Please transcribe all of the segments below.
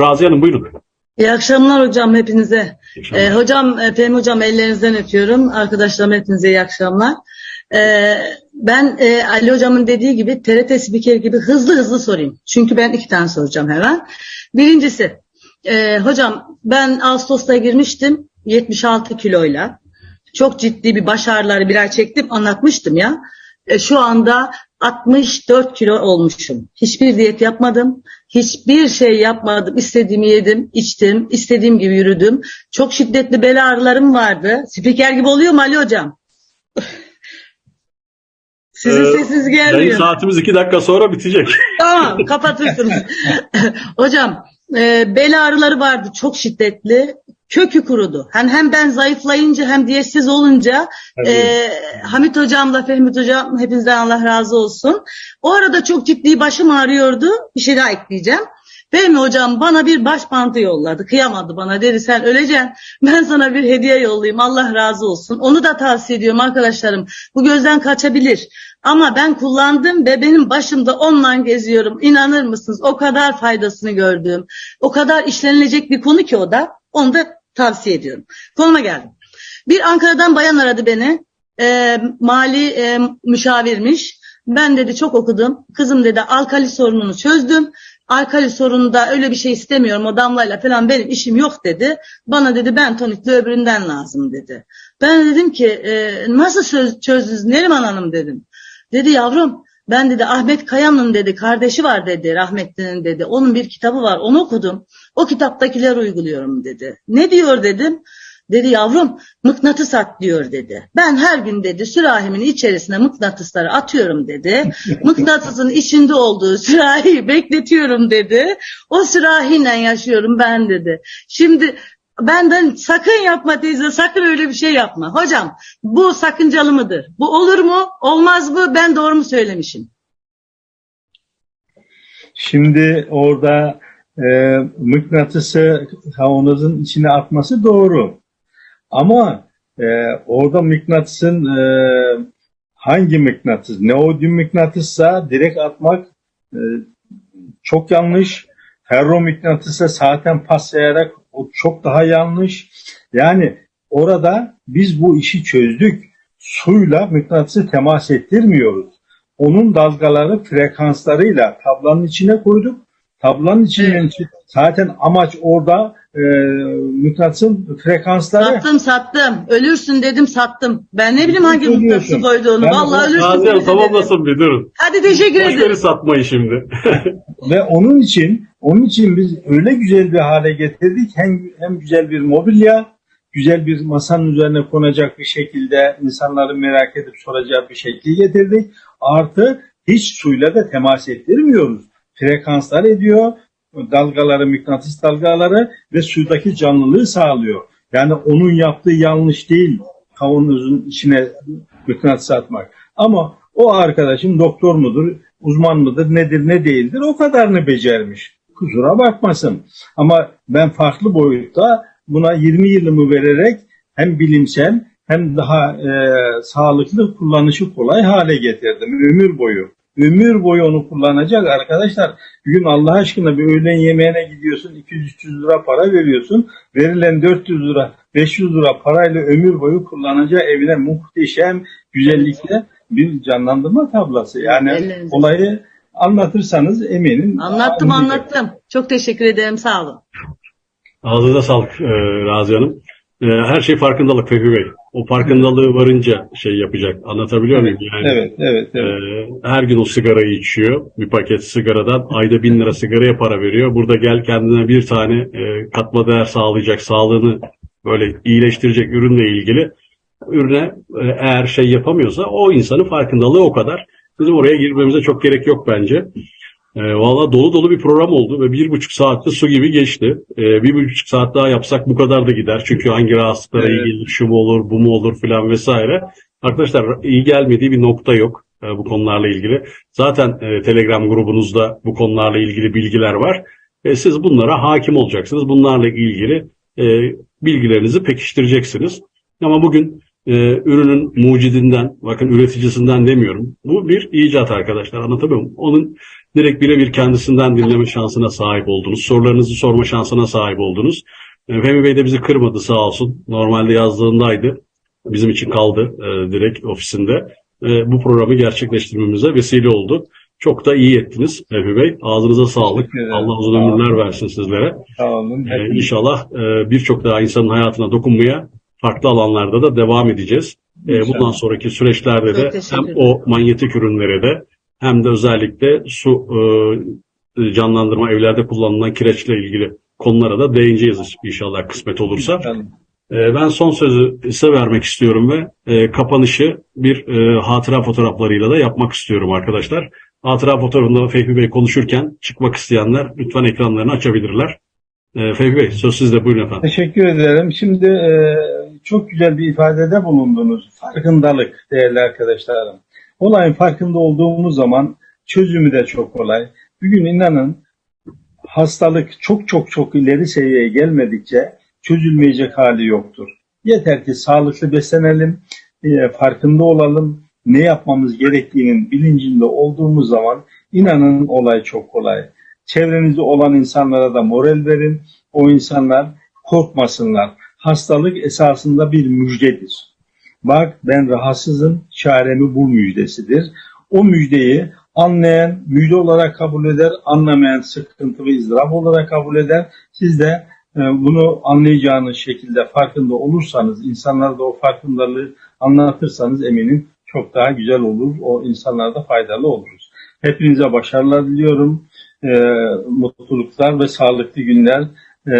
Raziye Hanım buyurun. İyi akşamlar hocam hepinize. Akşamlar. Ee, hocam, e, Fehmi hocam ellerinizden öpüyorum. Arkadaşlarım hepinize iyi akşamlar. Ee, ben e, Ali hocamın dediği gibi TRT spiker gibi hızlı hızlı sorayım. Çünkü ben iki tane soracağım hemen. Birincisi, e, hocam ben Ağustos'ta girmiştim 76 kiloyla. Çok ciddi bir baş ağrıları bir ay çektim anlatmıştım ya. E, şu anda 64 kilo olmuşum. Hiçbir diyet yapmadım. Hiçbir şey yapmadım. İstediğimi yedim, içtim. istediğim gibi yürüdüm. Çok şiddetli bel ağrılarım vardı. Spiker gibi oluyor mu Ali hocam? Sizin Ee, sesiniz Yayın gelmiyor. saatimiz iki dakika sonra bitecek. Tamam kapatırsınız. Hocam e, bel ağrıları vardı çok şiddetli. Kökü kurudu. Hem, hem ben zayıflayınca hem diyetsiz olunca e, Hamit hocamla Fehmit hocam hepinizden Allah razı olsun. O arada çok ciddi başım ağrıyordu. Bir şey daha ekleyeceğim. Fehmi hocam bana bir baş bantı yolladı. Kıyamadı bana dedi sen öleceksin. Ben sana bir hediye yollayayım. Allah razı olsun. Onu da tavsiye ediyorum arkadaşlarım. Bu gözden kaçabilir. Ama ben kullandım ve benim başımda ondan geziyorum. İnanır mısınız? O kadar faydasını gördüm. O kadar işlenilecek bir konu ki o da. Onu da tavsiye ediyorum. Konuma geldim. Bir Ankara'dan bayan aradı beni. Ee, mali e, müşavirmiş. Ben dedi çok okudum. Kızım dedi alkali sorununu çözdüm. Alkali sorununda öyle bir şey istemiyorum. O damlayla falan benim işim yok dedi. Bana dedi ben tonikli öbüründen lazım dedi. Ben dedim ki e, nasıl söz, çözdünüz Neriman Hanım dedim. Dedi yavrum ben dedi Ahmet Kaya'nın dedi kardeşi var dedi rahmetlinin dedi. Onun bir kitabı var onu okudum. O kitaptakiler uyguluyorum dedi. Ne diyor dedim. Dedi yavrum mıknatıs at diyor dedi. Ben her gün dedi sürahimin içerisine mıknatısları atıyorum dedi. Mıknatısın içinde olduğu sürahiyi bekletiyorum dedi. O sürahiyle yaşıyorum ben dedi. Şimdi benden sakın yapma teyze sakın öyle bir şey yapma. Hocam bu sakıncalı mıdır? Bu olur mu? Olmaz mı? Ben doğru mu söylemişim? Şimdi orada e, mıknatısı kavanozun içine atması doğru. Ama e, orada mıknatısın e, hangi mıknatıs, neodyum mıknatıssa direkt atmak e, çok yanlış. Ferro mıknatısa zaten paslayarak o çok daha yanlış. Yani orada biz bu işi çözdük. Suyla mıknatısı temas ettirmiyoruz. Onun dalgaları frekanslarıyla tablanın içine koyduk. Tablanın içinden zaten amaç orada e, mıknatısın frekansları Sattım sattım. Ölürsün dedim sattım. Ben ne bileyim hangi mıknatısı koyduğunu. Ben Vallahi ölürsün. Raziye Hanım dedim. tamamlasın bir durun. Hadi teşekkür Boş ederim. veri satmayın şimdi. ve onun için onun için biz öyle güzel bir hale getirdik hem hem güzel bir mobilya, güzel bir masanın üzerine konacak bir şekilde insanların merak edip soracağı bir şekli getirdik. Artı hiç suyla da temas ettirmiyoruz. Frekanslar ediyor, dalgaları, mıknatıs dalgaları ve sudaki canlılığı sağlıyor. Yani onun yaptığı yanlış değil kavanozun içine mıknatıs atmak. Ama o arkadaşım doktor mudur, uzman mıdır, nedir, ne değildir o kadarını becermiş. Kusura bakmasın. Ama ben farklı boyutta buna 20 yılımı vererek hem bilimsel hem daha e, sağlıklı kullanışı kolay hale getirdim ömür boyu. Ömür boyu onu kullanacak arkadaşlar. Bir gün Allah aşkına bir öğlen yemeğine gidiyorsun 200-300 lira para veriyorsun. Verilen 400 lira 500 lira parayla ömür boyu kullanacağı evine muhteşem güzellikle bir canlandırma tablası. Yani Ellerinize olayı anlatırsanız eminim. Anlattım anlayacak. anlattım. Çok teşekkür ederim sağ olun. Ağzınıza sağlık e, Raziye Hanım. E, her şey farkındalık Fehmi Bey. O farkındalığı varınca şey yapacak. Anlatabiliyor muyum? Yani, Evet, evet, evet. e, her gün o sigarayı içiyor. Bir paket sigaradan ayda bin lira sigaraya para veriyor. Burada gel kendine bir tane e, katma değer sağlayacak, sağlığını böyle iyileştirecek ürünle ilgili ürüne e, eğer şey yapamıyorsa o insanın farkındalığı o kadar. Bizim oraya girmemize çok gerek yok bence. E, Valla dolu dolu bir program oldu ve bir buçuk saatte su gibi geçti. E, bir buçuk saat daha yapsak bu kadar da gider. Çünkü hangi rahatsızlıklara Evet. iyi gelir, şu mu olur, bu mu olur filan vesaire. Arkadaşlar iyi gelmediği bir nokta yok e, bu konularla ilgili. Zaten e, Telegram grubunuzda bu konularla ilgili bilgiler var. E, siz bunlara hakim olacaksınız. Bunlarla ilgili e, bilgilerinizi pekiştireceksiniz. Ama bugün e, ürünün mucidinden, bakın üreticisinden demiyorum. Bu bir icat arkadaşlar anlatabiliyor muyum? Onun direkt birebir kendisinden dinleme şansına sahip oldunuz. Sorularınızı sorma şansına sahip oldunuz. E, Fehmi Bey de bizi kırmadı sağ olsun. Normalde yazdığındaydı. Bizim için kaldı e, direkt ofisinde. E, bu programı gerçekleştirmemize vesile oldu. Çok da iyi ettiniz Fehmi Bey. Ağzınıza sağlık. Allah uzun ömürler versin sizlere. Sağ olun. Ee, inşallah e, birçok daha insanın hayatına dokunmaya farklı alanlarda da devam edeceğiz. İnşallah. bundan sonraki süreçlerde de hem o manyetik ürünlere de hem de özellikle su e, canlandırma evlerde kullanılan kireçle ilgili konulara da değineceğiz inşallah kısmet olursa. Ee, Ben son sözü size vermek istiyorum ve e, kapanışı bir e, hatıra fotoğraflarıyla da yapmak istiyorum arkadaşlar. Hatıra fotoğrafında Fehmi Bey konuşurken çıkmak isteyenler lütfen ekranlarını açabilirler. E, Fehmi Bey söz sizde buyurun efendim. Teşekkür ederim. Şimdi e, çok güzel bir ifadede bulundunuz. Farkındalık değerli arkadaşlarım. Olayın farkında olduğumuz zaman çözümü de çok kolay. Bugün inanın hastalık çok çok çok ileri seviyeye gelmedikçe çözülmeyecek hali yoktur. Yeter ki sağlıklı beslenelim, e, farkında olalım, ne yapmamız gerektiğinin bilincinde olduğumuz zaman inanın olay çok kolay. Çevrenizde olan insanlara da moral verin. O insanlar korkmasınlar. Hastalık esasında bir müjdedir. Bak ben rahatsızım, çaremi bu müjdesidir. O müjdeyi anlayan müjde olarak kabul eder, anlamayan sıkıntı ve ızdırap olarak kabul eder. Siz de e, bunu anlayacağınız şekilde farkında olursanız, insanlara da o farkındalığı anlatırsanız eminim çok daha güzel olur. O insanlara da faydalı oluruz. Hepinize başarılar diliyorum. E, mutluluklar ve sağlıklı günler. E,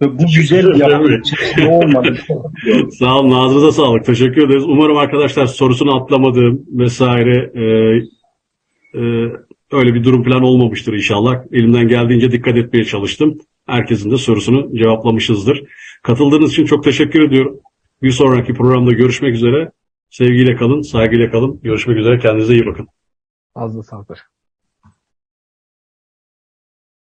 ve bu güzel ederim. yapı içerisinde olmadı. Sağ olun ağzınıza sağlık. Teşekkür ederiz. Umarım arkadaşlar sorusunu atlamadığım vesaire e, e, öyle bir durum falan olmamıştır inşallah. Elimden geldiğince dikkat etmeye çalıştım. Herkesin de sorusunu cevaplamışızdır. Katıldığınız için çok teşekkür ediyorum. Bir sonraki programda görüşmek üzere. Sevgiyle kalın, saygıyla kalın. Görüşmek üzere. Kendinize iyi bakın. Ağzına sağlık.